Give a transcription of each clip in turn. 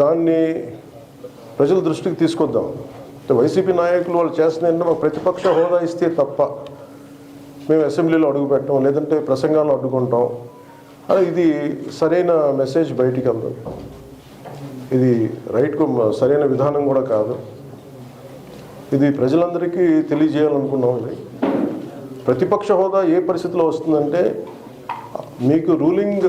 దాన్ని ప్రజల దృష్టికి తీసుకొద్దాం. అంటే వైసీపీ నాయకులు వాళ్ళు చేస్తున్నారంటే మాకు ప్రతిపక్ష హోదా ఇస్తే తప్ప మేము అసెంబ్లీలో అడుగు పెట్టాం లేదంటే ప్రసంగాలు అడ్డుకుంటాం. అలా ఇది సరైన మెసేజ్ బయటికి వెళ్దాం ఇది రైట్కు సరైన విధానం కూడా కాదు. ఇది ప్రజలందరికీ తెలియజేయాలనుకున్నాం ఇది. ప్రతిపక్ష హోదా ఏ పరిస్థితిలో వస్తుందంటే మీకు రూలింగ్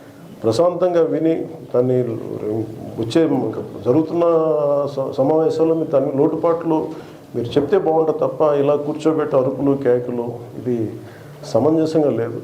ప్రశాంతంగా విని దాన్ని వచ్చే జరుగుతున్న స- సమావేశాల్లో మీరు దాని లోటుపాట్లు మీరు చెప్తే బాగుంటుంది తప్ప ఇలా కూర్చోబెట్టే అరుపులు కేకలు ఇది సమంజసంగా లేదు.